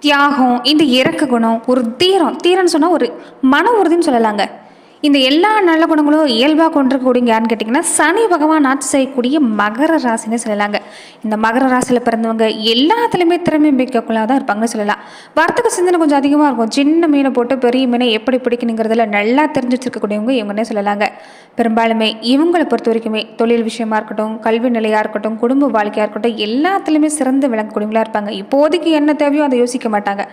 தியாகம் இந்த இறக்க குணம் ஒரு தீரம். தீரம்னு சொன்னால் ஒரு மன உறுதின்னு சொல்லலாங்க. இந்த எல்லா நல்ல குணங்களும் இயல்பாக கொண்டிருக்கக்கூடிய யாருன்னு கேட்டிங்கன்னா சனி பகவான் ஆட்சி செய்யக்கூடிய மகர ராசின்னு சொல்லலாங்க. இந்த மகர ராசியில் பிறந்தவங்க எல்லாத்துலேயுமே திறமை மிக்கக்குள்ளாக தான் இருப்பாங்கன்னு சொல்லலாம். வர்த்தக சிந்தனை கொஞ்சம் அதிகமாக இருக்கும். சின்ன மீனை போட்டு பெரிய மீனை எப்படி பிடிக்கணுங்கிறதுல நல்லா தெரிஞ்சு வச்சுருக்கக்கூடியவங்க இவங்கன்னே சொல்லலாங்க. பெரும்பாலுமே இவங்களை பொறுத்த வரைக்குமே தொழில் விஷயமா இருக்கட்டும் கல்வி நிலையாக இருக்கட்டும் குடும்ப வாழ்க்கையாக இருக்கட்டும் எல்லாத்துலேயுமே சிறந்து விளங்கக்கூடியவங்களா இருப்பாங்க. இப்போதைக்கு என்ன தேவையோ அதை யோசிக்க மாட்டாங்க.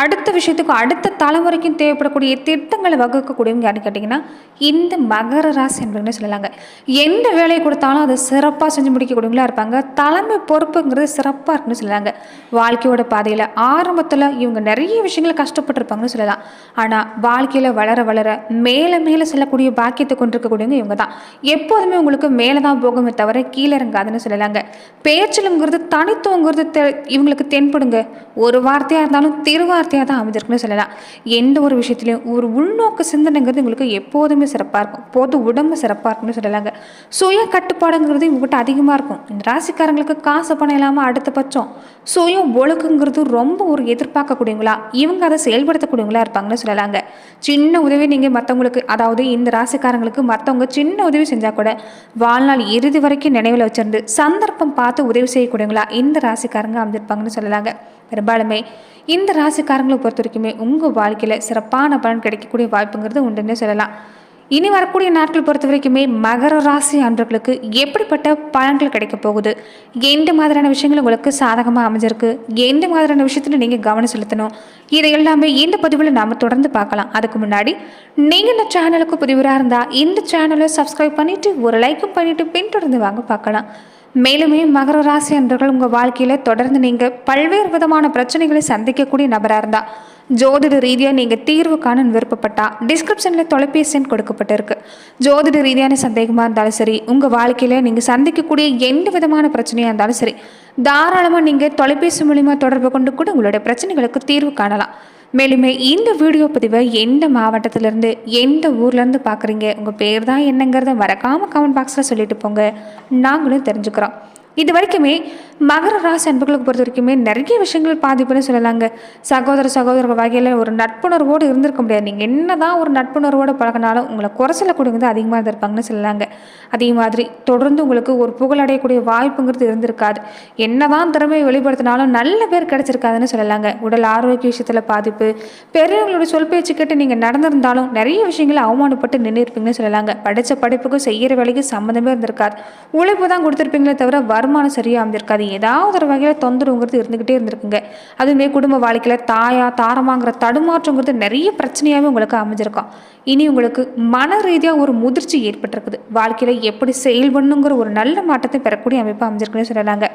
அடுத்த விஷயத்துக்கும் அடுத்த தலைமுறைக்கும் தேவைப்படக்கூடிய திட்டங்களை வகுக்கக்கூடியவங்க யாருன்னு கேட்டிங்கன்னா இந்த மகர ராசி என்பதுன்னு சொல்லலாங்க. எந்த வேலையை கொடுத்தாலும் அதை சிறப்பாக செஞ்சு முடிக்கக்கூடியவங்களா இருப்பாங்க. தலைமை பொறுப்புங்கிறது சிறப்பாக இருக்குன்னு சொல்லலாங்க. வாழ்க்கையோட பாதையில் ஆரம்பத்தில் இவங்க நிறைய விஷயங்களை கஷ்டப்பட்டிருப்பாங்கன்னு சொல்லலாம். ஆனால் வாழ்க்கையில் வளர வளர மேலே மேலே செல்லக்கூடிய பாக்கியத்தை கொண்டிருக்கக்கூடியவங்க இவங்க தான். எப்போதுமே உங்களுக்கு மேலே தான் போகுமே தவிர கீழே இறங்காதுன்னு சொல்லலாங்க. பேச்சிலுங்கிறது தனித்துவங்கிறது தெ- இவங்களுக்கு தென்படுங்க. ஒரு வார்த்தையாக இருந்தாலும் திருவார்த்தையாக தான் அமைஞ்சிருக்குன்னு சொல்லலாம். எந்த ஒரு விஷயத்துலையும் ஒரு உள்நோக்கு சிந்தனைங்கிறது உங்களுக்கு எப்போதுமே சிறப்பாக இருக்கும். போது உடம்பு சிறப்பாக இருக்கும்னு சொல்லலாங்க. சுய கட்டுப்பாடுங்கிறது இவங்ககிட்ட அதிகமாக இருக்கும். இந்த ராசிக்காரங்களுக்கு காசு பணம் இல்லாமல் அடுத்த பட்சம் சுய ஒழுக்குங்கிறது ரொம்ப ஒரு எதிர்பார்க்கக்கூடியவங்களா இவங்க அதை செயல்படுத்தக்கூடியவங்களா இருப்பாங்கன்னு சொல்லலாங்க. சின்ன உதவி நீங்கள் மற்றவங்களுக்கு அதாவது இந்த ராசிக்காரங்களுக்கு மற்றவங்க சின்ன உதவி செஞ்சால் கூட வாழ்நாள் இறுதி வரைக்கும் நினைவில் வச்சிருந்து சந்தர்ப்பம் பார்த்து உதவி செய்யக்கூடியவங்களா இந்த ராசிக்காரங்க அமைஞ்சிருப்பாங்கன்னு சொல்லலாங்க. பெரும்பாலுமே இந்த ராசிக்காரங்களை பொறுத்த வரைக்குமே உங்கள் வாழ்க்கையில் சிறப்பான பலன் கிடைக்கக்கூடிய வாய்ப்புங்கிறது உண்டுன்னு சொல்லலாம். இனி வரக்கூடிய நாட்கள் பொறுத்த வரைக்குமே மகர ராசி அன்பர்களுக்கு எப்படிப்பட்ட பலன்கள் கிடைக்க போகுது? எந்த மாதிரியான விஷயங்கள் உங்களுக்கு சாதகமாக அமைஞ்சிருக்கு? எந்த மாதிரியான விஷயத்தில் நீங்கள் கவனம் செலுத்தணும்? இதை எல்லாமே இந்த பதிவில் நாம் தொடர்ந்து பார்க்கலாம். அதுக்கு முன்னாடி நீங்கள் இந்த சேனலுக்கு புதிவராக இருந்தால் இந்த சேனலை சப்ஸ்கிரைப் பண்ணிவிட்டு ஒரு லைக்கும் பண்ணிவிட்டு பின்தொடர்ந்து வாங்க பார்க்கலாம். மேலுமே மகர ராசி அன்பர்கள் உங்கள் வாழ்க்கையில் தொடர்ந்து நீங்கள் பல்வேறு விதமான பிரச்சனைகளை சந்திக்கக்கூடிய நபராக இருந்தால் ஜோதிட ரீதியாக நீங்கள் தீர்வு காண விருப்பப்பட்டா டிஸ்கிரிப்ஷனில் தொலைபேசி எண் கொடுக்கப்பட்டிருக்கு. ஜோதிட ரீதியான சந்தேகமாக இருந்தாலும் சரி உங்கள் வாழ்க்கையில் நீங்கள் சந்திக்கக்கூடிய எந்த விதமான பிரச்சனையாக இருந்தாலும் சரி தாராளமாக நீங்கள் தொலைபேசி மூலிமா தொடர்பு கொண்டு கூட உங்களுடைய பிரச்சனைகளுக்கு தீர்வு காணலாம். மேலுமே இந்த வீடியோ பதிவை எந்த மாவட்டத்திலேருந்து எந்த ஊர்லேருந்து பார்க்குறீங்க? உங்கள் பேர் தான் என்னங்கிறத மறக்காமல் கமெண்ட் பாக்ஸில் சொல்லிட்டு போங்க. நாங்களும் தெரிஞ்சுக்கிறோம். இது வரைக்குமே மகர ராசி அன்புகளுக்கு பொறுத்த வரைக்குமே நிறைய விஷயங்கள் பாதிப்புன்னு சொல்லலாங்க. சகோதர சகோதரர்கள் வகையில் ஒரு நட்புணர்வோடு இருந்திருக்க முடியாது. நீங்கள் என்ன தான் ஒரு நட்புணர்வோடு பழகினாலும் உங்களை குறைச்சல கொடுங்க அதிகமாக இருந்திருப்பாங்கன்னு சொல்லலாங்க. அதே மாதிரி தொடர்ந்து உங்களுக்கு ஒரு புகழடையக்கூடிய வாய்ப்புங்கிறது இருந்திருக்காது. என்ன தான் திறமையை வெளிப்படுத்தினாலும் நல்ல பேர் கிடைச்சிருக்காதுன்னு சொல்லலாங்க. உடல் ஆரோக்கிய விஷயத்தில் பாதிப்பு பெரியவங்களோட சொல் பேச்சு கேட்டு நீங்கள் நடந்திருந்தாலும் நிறைய விஷயங்களை அவமானப்பட்டு நின்று இருப்பீங்கன்னு சொல்லலாங்க. படித்த படிப்புக்கும் செய்கிற வேலைக்கு சம்மந்தமே இருந்திருக்காது. உழைப்பு தான் கொடுத்துருப்பீங்களே தவிர வருமானம் சரியாக அமைஞ்சிருக்காது ஏதாவது ஒரு வகையில் தொந்தரவுங்கிறது இருந்துக்கிட்டே இருந்திருக்குங்க. அதுவுமே குடும்ப வாழ்க்கையில் தாயா தாரமாங்கிற தடுமாற்றங்கிறது நிறைய பிரச்சனையாகவே உங்களுக்கு அமைஞ்சிருக்கும். இனி உங்களுக்கு மன ரீதியாக ஒரு முதிர்ச்சி ஏற்பட்டிருக்குது. வாழ்க்கையில் எப்படி செயல்படணுங்கிற ஒரு நல்ல மாற்றத்தை பெறக்கூடிய அமைப்பு அமைஞ்சிருக்குன்னு சொல்லலாங்க.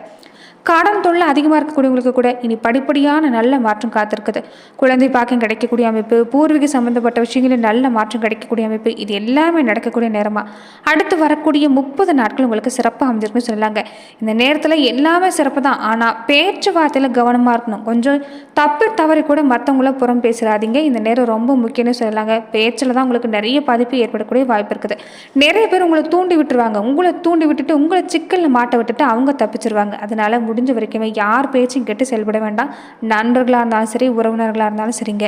கடன் தொல்லை அதிகமாக இருக்கக்கூடியவங்களுக்கு கூட இனி படிப்படியான நல்ல மாற்றம் காத்திருக்குது. குழந்தை பாக்கியம் கிடைக்கக்கூடிய அமைப்பு பூர்வீக சம்பந்தப்பட்ட விஷயங்களில் நல்ல மாற்றம் கிடைக்கக்கூடிய அமைப்பு இது எல்லாமே நடக்கக்கூடிய நேரமாக அடுத்து வரக்கூடிய முப்பது நாட்கள் உங்களுக்கு சிறப்பாக அமைஞ்சிருக்குன்னு சொல்லலாங்க இந்த நேரத்தில் எல்லாமே சிறப்பு தான். ஆனால் பேச்சுவார்த்தையில் கவனமாக இருக்கணும். கொஞ்சம் தப்பு தவறி கூட மற்றவங்கள புறம் பேசுகிறாதீங்க இந்த நேரம் ரொம்ப முக்கியம்னு சொல்லலாங்க பேச்சில் தான் உங்களுக்கு நிறைய பாதிப்பு ஏற்படக்கூடிய வாய்ப்பு இருக்குது. நிறைய பேர் உங்களை தூண்டி விட்டுருவாங்க. உங்களை தூண்டி விட்டுட்டு உங்களை சிக்கலில் மாட்ட விட்டுட்டு அவங்க தப்பிச்சிருவாங்க. அதனால் முடிஞ்ச வரைக்குமே யார் பேச்சும் கெட்டு செயல்பட வேண்டாம். நண்பர்களாக இருந்தாலும் சரி உறவினர்களாக இருந்தாலும் சரிங்க.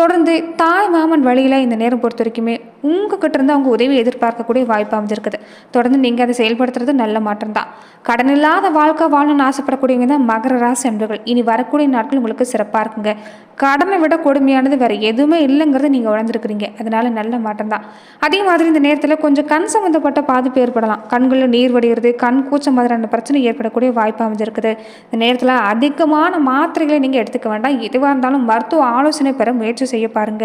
தொடர்ந்து தாய் மாமன் வழியில் இந்த நேரம் பொறுத்த வரைக்குமே உங்ககிட்ட இருந்து அவங்க உதவி எதிர்பார்க்கக்கூடிய வாய்ப்பு அமைஞ்சிருக்குது. தொடர்ந்து நீங்கள் அதை செயல்படுத்துறது நல்ல மாற்றம் தான். கடன் இல்லாத வாழ்க்கை வாழணும்னு ஆசைப்படக்கூடியவங்க தான் மகர ராசி அன்பர்கள். இனி வரக்கூடிய நாட்கள் உங்களுக்கு சிறப்பாக இருக்குங்க. கடனை விட கொடுமையானது வேறு எதுவுமே இல்லைங்கிறத நீங்கள் உணர்ந்துருக்கிறீங்க. அதனால நல்ல மாற்றம் தான். அதே மாதிரி இந்த நேரத்தில் கொஞ்சம் கண் சம்மந்தப்பட்ட பாதிப்பு ஏற்படலாம். கண்களில் நீர் வடிகிறது கண் கூச்சம் மாதிரியான பிரச்சனை ஏற்படக்கூடிய வாய்ப்பு அமைஞ்சிருக்குது. இந்த நேரத்தில் அதிகமான மாத்திரைகளை நீங்கள் எடுத்துக்க வேண்டாம். எதுவாக இருந்தாலும் மருத்துவ ஆலோசனை பெற முயற்சி செய்ய பாருங்க.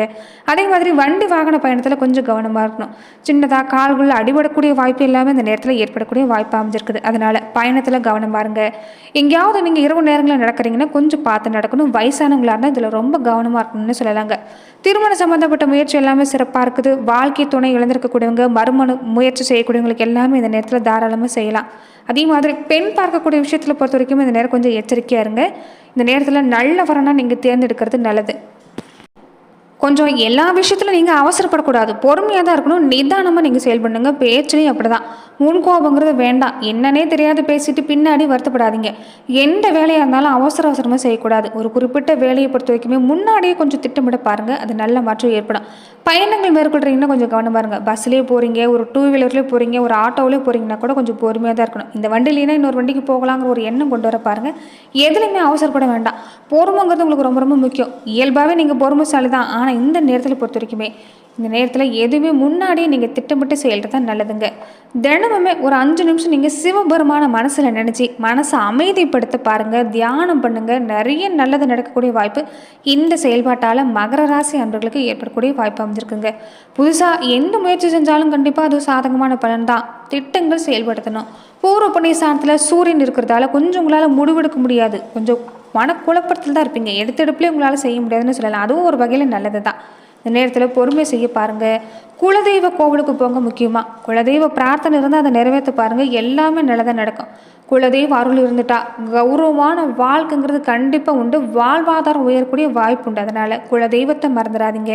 அதே மாதிரி வண்டி வாகன பயணத்தில் கொஞ்சம் கவனமாக இருக்கணும். சின்னதாக கால்களில் அடிபடக்கூடிய வாய்ப்பு எல்லாமே இந்த நேரத்தில் ஏற்படக்கூடிய வாய்ப்பு அமைஞ்சிருக்குது. அதனால பயணத்தில் கவனம் பாருங்க. எங்கேயாவது நீங்கள் இரவு நேரங்களில் நடக்கிறீங்கன்னா கொஞ்சம் பார்த்து நடக்கணும். வயசானவங்களா இருந்தால் இதில் ரொம்ப கவனமாக இருக்கணும்னு சொல்லலாங்க. திருமணம் சம்மந்தப்பட்ட முயற்சி எல்லாமே சிறப்பாக இருக்குது. வாழ்க்கை துணை இழந்திருக்கக்கூடியவங்க மறுமண முயற்சி செய்யக்கூடியவங்களுக்கு எல்லாமே இந்த நேரத்தில் தாராளமாக செய்யலாம். அதே மாதிரி பெண் பார்க்கக்கூடிய விஷயத்தில் பொறுத்த வரைக்கும் இந்த நேரம் கொஞ்சம் எச்சரிக்கையாக இருங்க. இந்த நேரத்தில் நல்ல வரனாக நீங்கள் தேர்ந்தெடுக்கிறது நல்லது. கொஞ்சம் எல்லா விஷயத்திலும் நீங்கள் அவசரப்படக்கூடாது. பொறுமையாக தான் இருக்கணும். நிதானமாக நீங்கள் செயல்படுங்க பேச்சுலையும் அப்படி தான் முன்கோபங்கிறது வேண்டாம். என்னன்னே தெரியாது பேசிட்டு பின்னாடி வருத்தப்படாதீங்க. எந்த வேலையாக இருந்தாலும் அவசர அவசரமாக செய்யக்கூடாது. ஒரு குறிப்பிட்ட வேலையை பொறுத்த வரைக்குமே முன்னாடியே கொஞ்சம் திட்டமிட பாருங்கள் அது நல்ல மாற்றம் ஏற்படும். பயணங்கள் மேற்கொள்கிறீங்கன்னா கொஞ்சம் கவனம் பாருங்கள் பஸ்லேயே போகிறீங்க ஒரு டூ வீலர்லேயே போகிறீங்க ஒரு ஆட்டோவிலே போகிறீங்கன்னா கூட கொஞ்சம் பொறுமையாக தான் இருக்கணும். இந்த வண்டியிலேனா இன்னொரு வண்டிக்கு போகலாங்கிற ஒரு எண்ணம் கொண்டு வர பாருங்கள் எதுலையுமே அவசரப்பட வேண்டாம். பொறுமைங்கிறது உங்களுக்கு ரொம்ப ரொம்ப முக்கியம். இயல்பாகவே நீங்கள் பொறுமைசாலி தான் ஆனால் இந்த நேரத்தில் பொறுத்த வரைக்குமே இந்த நேரத்தில் எதுவுமே முன்னாடியே நீங்கள் திட்டமிட்டு செயல்றது தான் நல்லதுங்க. தினமுமே ஒரு அஞ்சு நிமிஷம் நீங்கள் சிவபெருமான மனசில் நினச்சி மனசை அமைதிப்படுத்த பாருங்கள் தியானம் பண்ணுங்கள் நிறைய நல்லது நடக்கக்கூடிய வாய்ப்பு இந்த செயல்பாட்டால் மகர ராசி அன்பர்களுக்கு ஏற்படக்கூடிய வாய்ப்பு அமைஞ்சிருக்குங்க. புதுசாக எந்த முயற்சி செஞ்சாலும் கண்டிப்பாக அது சாதகமான பலன் தான். திட்டங்கள் செயல்படுத்தணும். பூர்வ புண்ணிய ஸ்தானத்தில் சூரியன் இருக்கிறதால கொஞ்சம் உங்களால் முடிவெடுக்க முடியாது. கொஞ்சம் மனக்குழப்பத்தில் தான் இருப்பீங்க. எடுத்தெடுப்புலேயே உங்களால் செய்ய முடியாதுன்னு சொல்லலாம். அதுவும் ஒரு வகையில் நல்லது தான் இந்த நேரத்தில் பொறுமை செய்ய பாருங்கள் குலதெய்வ கோவிலுக்கு போங்க முக்கியமாக குலதெய்வ பிரார்த்தனை இருந்தால் அதை நிறைவேற்ற பாருங்கள் எல்லாமே நல்லதாக நடக்கும். குலதெய்வ அருள் இருந்துட்டா கௌரவமான வாழ்க்கைங்கிறது கண்டிப்பாக உண்டு. வாழ்வாதாரம் உயரக்கூடிய வாய்ப்பு உண்டு அதனால். குலதெய்வத்தை மறந்துடாதீங்க.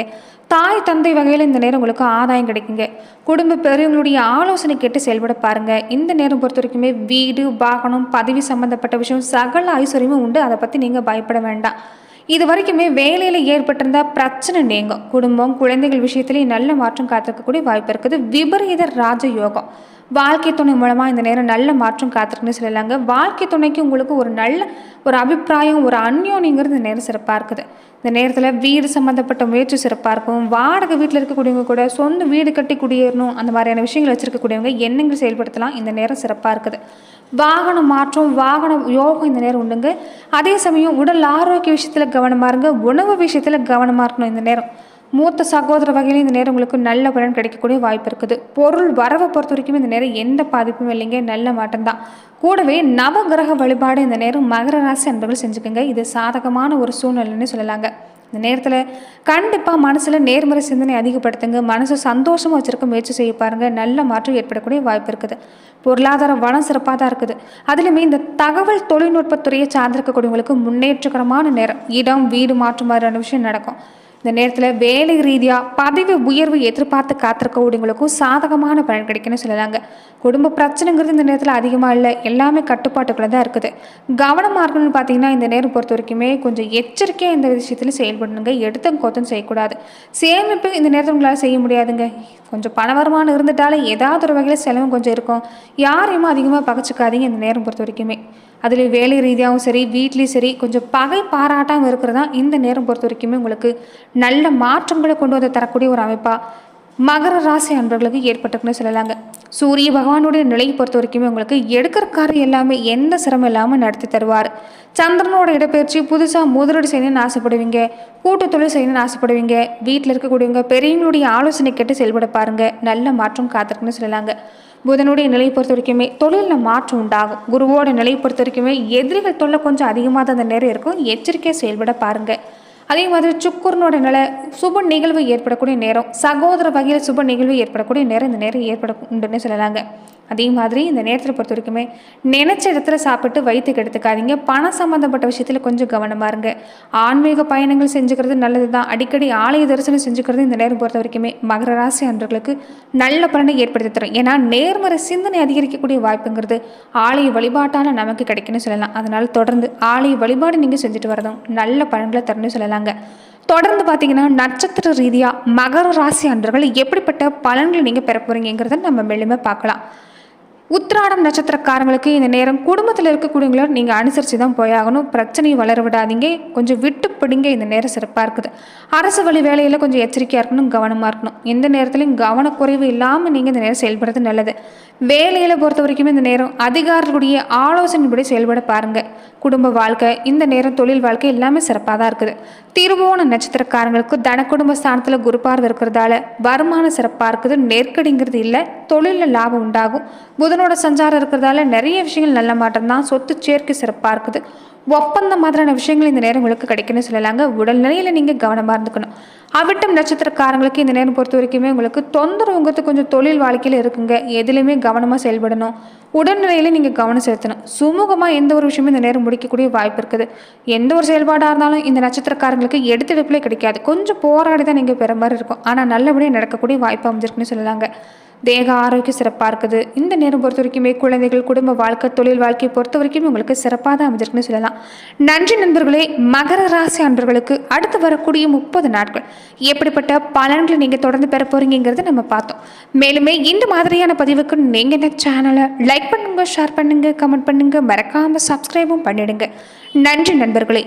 தாய் தந்தை வகையில் இந்த நேரம் உங்களுக்கு ஆதாயம் கிடைக்குங்க. குடும்ப பெரியவங்களுடைய ஆலோசனை கேட்டு செயல்பட பாருங்கள் இந்த நேரம் பொறுத்த வரைக்குமே வீடு வாகனம் பதவி சம்மந்தப்பட்ட விஷயம் சகல ஐஸ்வர்யமும் உண்டு. அதை பற்றி நீங்கள் பயப்பட வேண்டாம். இது வரைக்குமே வேலையில் ஏற்பட்டிருந்த பிரச்சனை நீங்கும். குடும்பம் குழந்தைகள் விஷயத்துலேயும் நல்ல மாற்றம் காத்திருக்கக்கூடிய வாய்ப்பு இருக்குது. விபரீத ராஜ யோகம் வாழ்க்கை துணை மூலமாக இந்த நேரம் நல்ல மாற்றம் காத்திருக்குன்னு சொல்லலாங்க. வாழ்க்கை துணைக்கு உங்களுக்கு ஒரு நல்ல ஒரு அபிப்பிராயம் ஒரு அந்யோனிங்கிறது இந்த நேரம் சிறப்பாக இருக்குது. இந்த நேரத்தில் வீடு சம்மந்தப்பட்ட முயற்சி சிறப்பாக இருக்கும். வாடகை வீட்டில் இருக்கக்கூடியவங்க கூட சொந்த வீடு கட்டி குடியேறணும் அந்த மாதிரியான விஷயங்கள் வச்சுருக்கக்கூடியவங்க எண்ணங்கள் செயல்படுத்தலாம். இந்த நேரம் சிறப்பாக இருக்குது. வாகனம் மாற்றம் வாகன யோகம் இந்த நேரம் உண்டுங்க. அதே சமயம் உடல் ஆரோக்கிய விஷயத்தில் கவனமாக இருங்க. உணவு விஷயத்தில் கவனமாக இருக்கணும் இந்த நேரம். மூத்த சகோதர வகையில் இந்த நேரம் உங்களுக்கு நல்ல பலன் கிடைக்கக்கூடிய வாய்ப்பு இருக்குது. பொருள் வரவை பொறுத்த வரைக்கும் இந்த நேரம் எந்த பாதிப்பும் இல்லைங்க. நல்ல மாட்டம்தான் கூடவே நவகிரக வழிபாடு இந்த நேரம் மகர ராசி அன்பர்கள் செஞ்சுக்கோங்க. இது சாதகமான ஒரு சூழ்நிலைன்னு சொல்லலாங்க. இந்த நேரத்தில் கண்டிப்பாக மனசில் நேர்மறை சிந்தனை அதிகப்படுத்துங்க. மனசு சந்தோஷமாக வச்சுருக்க முயற்சி செய்ய பாருங்கள் நல்ல மாற்றம் ஏற்படக்கூடிய வாய்ப்பு இருக்குது. பொருளாதார வளம் சிறப்பாக தான் இருக்குது. அதுலேயுமே இந்த தகவல் தொழில்நுட்பத்துறையை சார்ந்திருக்கக்கூடியவங்களுக்கு முன்னேற்றகரமான நேரம். இடம் வீடு மாற்று மாதிரியான விஷயம் நடக்கும். இந்த நேரத்தில் வேலை ரீதியாக பதவி உயர்வு எதிர்பார்த்து காத்திருக்கக்கூடியவங்களுக்கும் சாதகமான பலன் கிடைக்குன்னு சொல்லலாங்க. குடும்ப பிரச்சனைங்கிறது இந்த நேரத்தில் அதிகமாக இல்லை எல்லாமே கட்டுப்பாட்டுக்குள்ளே தான் இருக்குது. கவனமாக இருக்கணும்னு பார்த்தீங்கன்னா இந்த நேரம் பொறுத்த வரைக்குமே கொஞ்சம் எச்சரிக்கையாக இந்த விஷயத்தில் செயல்படணுங்க. எடுத்தும் கோத்தம் செய்யக்கூடாது. சேமிப்பு இந்த நேரத்தில் உங்களால் செய்ய முடியாதுங்க. கொஞ்சம் பண வருமானம் இருந்துட்டாலே ஏதாவது ஒரு வகையில் செலவும் கொஞ்சம் இருக்கும். யாரையுமே அதிகமாக பகச்சிக்காதீங்க இந்த நேரம் பொறுத்த வரைக்குமே. அதில் வேலை ரீதியாகவும் சரி வீட்லேயும் சரி கொஞ்சம் பகை பாராட்டாமல் இருக்கிறதா இந்த நேரம் பொறுத்த வரைக்குமே உங்களுக்கு நல்ல மாற்றங்களை கொண்டு வந்து தரக்கூடிய ஒரு அமைப்பாக மகர ராசி அன்பர்களுக்கு ஏற்பட்டிருக்குன்னு சொல்லலாங்க. சூரிய பகவானுடைய நிலையை பொறுத்த வரைக்குமே உங்களுக்கு எடுக்கிற காரியம் எல்லாமே எந்த சிரமம் இல்லாமல் நடத்தி தருவார். சந்திரனோட இடப்பெயர்ச்சி புதுசாக முதலீடு செய்யணும்னு ஆசைப்படுவீங்க. கூட்டு தொழில் செய்யணும்னு ஆசைப்படுவீங்க. வீட்டில் இருக்கக்கூடியவங்க பெரியவங்களுடைய ஆலோசனை கேட்டு செயல்பட பாருங்கள் நல்ல மாற்றம் காத்திருக்குன்னு சொல்லலாங்க. புதனுடைய நிலை பொறுத்த வரைக்குமே தொழிலில் மாற்றம் உண்டாகும். குருவோட நிலை பொறுத்த வரைக்குமே எதிரிகள் தொல்லை கொஞ்சம் அதிகமாக தான் அந்த நேரம் இருக்கும். எச்சரிக்கையாக செயல்பட பாருங்கள் அதே மாதிரி சுக்குரனோட நிலை சுப நிகழ்வு ஏற்படக்கூடிய நேரம். சகோதர வகையில் சுப நிகழ்வு ஏற்படக்கூடிய நேரம் இந்த நேரம் ஏற்பட உண்டுன்னு சொல்லலாங்க. அதே மாதிரி இந்த நேரத்தில் பொறுத்த வரைக்குமே நினச்ச இடத்துல சாப்பிட்டு வயிற்றுக்கு எடுத்துக்காதீங்க. பணம் சம்மந்தப்பட்ட விஷயத்தில் கொஞ்சம் கவனமாக இருங்க. ஆன்மீக பயணங்கள் செஞ்சுக்கிறது நல்லது தான் அடிக்கடி ஆலய தரிசனம் செஞ்சுக்கிறது இந்த நேரம் பொறுத்த வரைக்குமே மகர ராசி அன்றர்களுக்கு நல்ல பலனை ஏற்படுத்தி தரும். ஏன்னா நேர்மறை சிந்தனை அதிகரிக்கக்கூடிய வாய்ப்புங்கிறது ஆலய வழிபாட்டால் நமக்கு கிடைக்குன்னு சொல்லலாம். அதனால் தொடர்ந்து ஆலய வழிபாடு நீங்கள் செஞ்சுட்டு வரதும் நல்ல பலன்களை தரணும்னு சொல்லலாங்க. தொடர்ந்து பார்த்தீங்கன்னா நட்சத்திர ரீதியாக மகர ராசி அன்றர்கள் எப்படிப்பட்ட பலன்களை நீங்கள் பெற போகிறீங்கிறத நம்ம மெல்லுமே பார்க்கலாம். உத்திராடம் நட்சத்திரக்காரங்களுக்கு இந்த நேரம் குடும்பத்தில் இருக்கக்கூடியவங்கள நீங்கள் அனுசரித்து தான் போயாகணும். பிரச்சனையை வளர விடாதீங்க. கொஞ்சம் விட்டு பிடிங்க. இந்த நேரம் சிறப்பாக இருக்குது. அரசு வழி வேலையில் கொஞ்சம் எச்சரிக்கையாக இருக்கணும் கவனமாக இருக்கணும். எந்த நேரத்துலையும் கவனக்குறைவு இல்லாமல் நீங்கள் இந்த நேரம் செயல்படுறது நல்லது. வேலையில் பொறுத்த வரைக்கும் இந்த நேரம் அதிகாரிகளுடைய ஆலோசனைப்படி செயல்பட பாருங்கள் குடும்ப வாழ்க்கை இந்த நேரம் தொழில் வாழ்க்கை எல்லாமே சிறப்பாக தான் இருக்குது. திருவோண நட்சத்திரக்காரங்களுக்கு தன குடும்ப ஸ்தானத்தில் குருப்பார்வை இருக்கிறதால வருமானம் சிறப்பாக இருக்குது. நெருக்கடிங்கிறது இல்லை. தொழிலில் லாபம் உண்டாகும். புதனோட சஞ்சாரம் இருக்கிறதால நிறைய விஷயங்கள் நல்ல மாற்றம் தான். சொத்து சேர்க்கை சிறப்பாக இருக்குது. ஒப்பந்தம் மாதிரியான விஷயங்கள் இந்த நேரம் உங்களுக்கு கிடைக்குன்னு சொல்லலாங்க. உடல்நிலையில் நீங்கள் கவனமாக இருந்துக்கணும். அவிட்டம் நட்சத்திரக்காரங்களுக்கு இந்த நேரம் பொறுத்த வரைக்குமே உங்களுக்கு தொந்தரவுங்கிறது கொஞ்சம் தொழில் வாழ்க்கையில் இருக்குங்க. எதுலையுமே கவனமாக செயல்படணும். உடல்நிலையில் நீங்கள் கவனம் செலுத்தணும். சுமூகமாக எந்த ஒரு விஷயமும் இந்த நேரம் முடிக்கக்கூடிய வாய்ப்பு இருக்குது. எந்த ஒரு செயல்பாடாக இருந்தாலும் இந்த நட்சத்திரக்காரங்களுக்கு எடுத்தெடுப்பிலே கிடைக்காது. கொஞ்சம் போராடி தான் நீங்கள் பெற மாதிரி இருக்கும். ஆனால் நல்லபடியாக நடக்கக்கூடிய வாய்ப்பு அமைஞ்சிருக்குன்னு சொல்லலாங்க. தேக ஆரோக்கியம் சிறப்பாக இருக்குது. இந்த நேரம் பொறுத்த வரைக்குமே குழந்தைகள் குடும்ப வாழ்க்கை தொழில் வாழ்க்கையை பொறுத்த வரைக்கும் உங்களுக்கு சிறப்பாக தான் அமைஞ்சிருக்குன்னு சொல்லலாம். நன்றி நண்பர்களே மகர ராசி அன்பர்களுக்கு அடுத்து வரக்கூடிய முப்பது நாட்கள். எப்படிப்பட்ட பலன்களை நீங்கள் தொடர்ந்து பெற போறீங்கிறத நம்ம பார்த்தோம். மேலுமே இந்த மாதிரியான பதிவுக்கு நீங்கள் இந்த சேனலை லைக் பண்ணுங்க ஷேர் பண்ணுங்க கமெண்ட் பண்ணுங்க. மறக்காமல் சப்ஸ்கிரைபும் பண்ணிடுங்க. நன்றி நண்பர்களே.